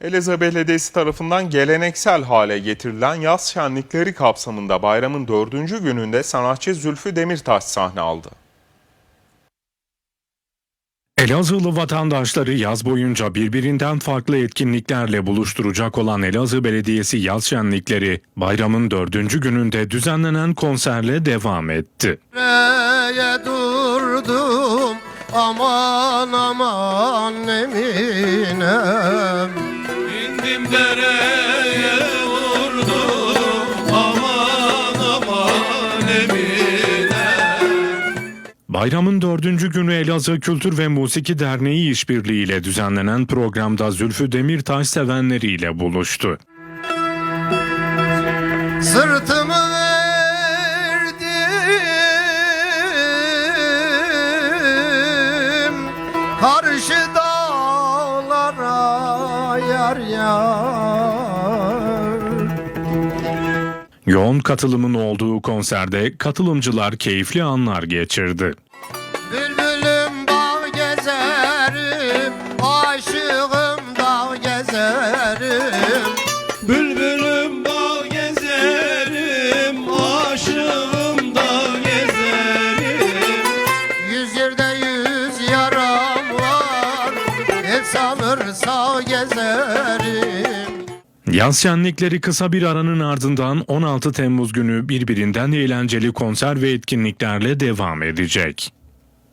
Elazığ Belediyesi tarafından geleneksel hale getirilen yaz şenlikleri kapsamında bayramın dördüncü gününde sanatçı Zülfü Demirtaş sahne aldı. Elazığlı vatandaşları yaz boyunca birbirinden farklı etkinliklerle buluşturacak olan Elazığ Belediyesi yaz şenlikleri bayramın dördüncü gününde düzenlenen konserle devam etti. Nereye durdum aman aman İndim dereye vurdum aman aman emine. Bayramın dördüncü günü Elazığ Kültür ve Musiki Derneği işbirliğiyle düzenlenen programda Zülfü Demirtaş sevenleriyle buluştu. Sırtımı verdim Karşı dağlara yar yar. Yoğun katılımın olduğu konserde katılımcılar keyifli anlar geçirdi. Bülbülüm bağ gezerim Aşığım dağ gezerim. Bülbülüm bağ gezerim Aşığım da gezerim. Yüz yerde yüz Sanırsa gezerim Yaz şenlikleri kısa bir aranın ardından 16 Temmuz günü birbirinden eğlenceli konser ve etkinliklerle devam edecek.